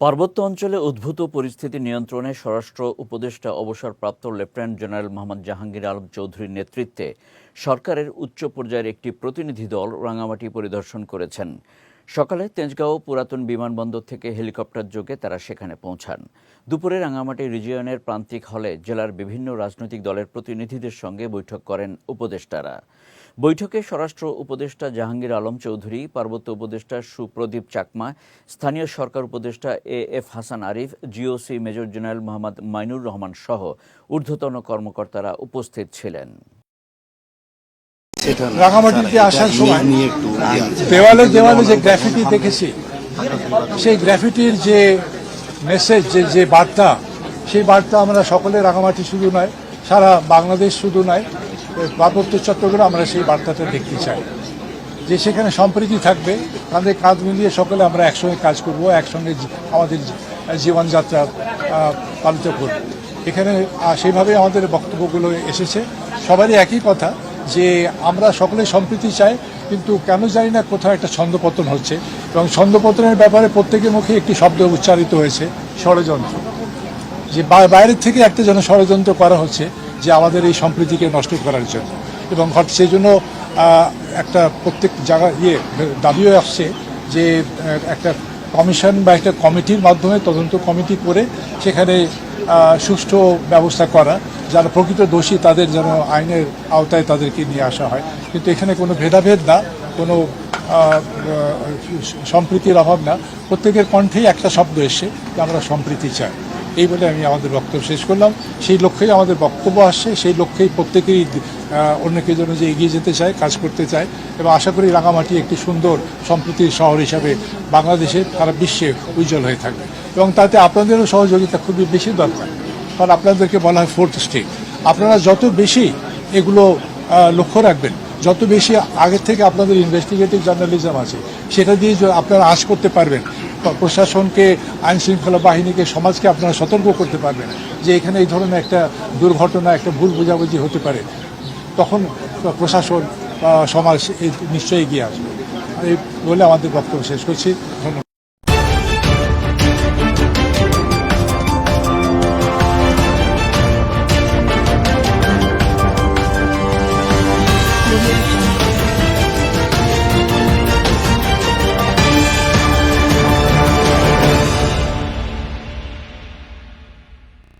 পার্বত্য অঞ্চলে উদ্ভূত পরিস্থিতি নিয়ন্ত্রণে স্বরাষ্ট্র উপদেষ্টা অবসরপ্রাপ্ত লেফটেন্যান্ট জেনারেল মোহাম্মদ জাহাঙ্গীর আলম চৌধুরীর নেতৃত্বে সরকারের উচ্চ পর্যায়ের একটি প্রতিনিধি দল রাঙামাটি পরিদর্শন করেছেন। সকালে তেজগাঁও পুরাতন বিমানবন্দর থেকে হেলিকপ্টার যোগে তারা সেখানে পৌঁছান। দুপুরে রাঙামাটি রিজিয়নের প্রান্তিক হলে জেলার বিভিন্ন রাজনৈতিক দলের প্রতিনিধিদের সঙ্গে বৈঠক করেন উপদেষ্টারা। বৈঠকে স্বরাষ্ট্র উপদেষ্টা জাহাঙ্গীর আলম চৌধুরী, পার্বত্য উপদেষ্টা সুপ্রদীপ চাকমা, স্থানীয় সরকার উপদেষ্টা A F Hasan Arif, GOC major general Mohammad Mainur Rahman সহ ঊর্ধ্বতন কর্মকর্তারা উপস্থিত ছিলেন। রাঙামাটিতে আসার সময় নিয়ে একটু দেওয়ালে দেওয়ালে যে গ্রাফিটি দেখেছি সেই গ্রাফিটির যে মেসেজ যে যে বার্তা সেই বার্তা আমরা সকলে রাঙামাটি শুধু নয় সারা বাংলাদেশ শুধু নয় পার্বত্য চট্টগ্রাম আমরা সেই বার্তাটা দেখতে চাই। যে সেখানে সম্প্রীতি থাকবে তাদের কাঁধ মিলিয়ে সকলে আমরা একসঙ্গে কাজ করব একসঙ্গে আমাদের জীবনযাত্রা পালিত করব। এখানে সেইভাবে আমাদের বক্তব্যগুলো এসেছে। সবারই একই কথা যে আমরা সকলে সম্প্রীতি চাই, কিন্তু কেন জানি না কোথাও একটা ছন্দপতন হচ্ছে। এবং ছন্দপতনের ব্যাপারে প্রত্যেকের মুখে একটি শব্দ উচ্চারিত হয়েছে, ষড়যন্ত্র। যে বাইরের থেকে একটা যেন ষড়যন্ত্র করা হচ্ছে, যে আমাদের এই সম্প্রীতিকে নষ্ট করার জন্য। এবং সেই জন্য একটা প্রত্যেক জায়গা ইয়ে দাবিও আসছে যে একটা কমিশন বা একটা কমিটির মাধ্যমে তদন্ত কমিটি করে সেখানে সুষ্ঠু ব্যবস্থা করা, যারা প্রকৃত দোষী, তাদের যেন আইনের আওতায় তাদেরকে নিয়ে আসা হয়। কিন্তু এখানে কোনো ভেদাভেদ না, কোনো সম্প্রীতির অভাব না। প্রত্যেকের কণ্ঠেই একটা শব্দ এসে যে আমরা সম্প্রীতি চাই। এই বলে আমি আমাদের বক্তব্য শেষ করলাম। সেই লক্ষ্যেই আমাদের বক্তব্য আসছে, সেই লক্ষ্যেই প্রত্যেকেই অন্যকে জন্য যে এগিয়ে যেতে চায়, কাজ করতে চায়। এবং আশা করি রাঙামাটি একটি সুন্দর সম্প্রীতির শহর হিসাবে বাংলাদেশে সারা বিশ্বে উজ্জ্বল হয়ে থাকবে। এবং তাতে আপনাদেরও সহযোগিতা খুবই বেশি দরকার। কারণ আপনাদেরকে বলা হয় ফোর্থ স্টেট আপনারা যত বেশি এগুলো লক্ষ্য রাখবেন, যত বেশি আগের থেকে আপনাদের ইনভেস্টিগেটিভ জার্নালিজম আছে, সেটা দিয়ে আপনারা আঁচ করতে পারবেন। প্র- প্রশাসনকে আইন শৃঙ্খলা বাহিনীকে, সমাজকে আপনারা সতর্ক করতে পারবেন যে এখানে এই ধরনের একটা দুর্ঘটনা, একটা ভুল বোঝাবুঝি হতে পারে। তখন প্রশাসন সমাজ নিশ্চয়ই এগিয়ে আসবে। এই বলে আমাদের বক্তব্য শেষ করছি। ধন্যবাদ।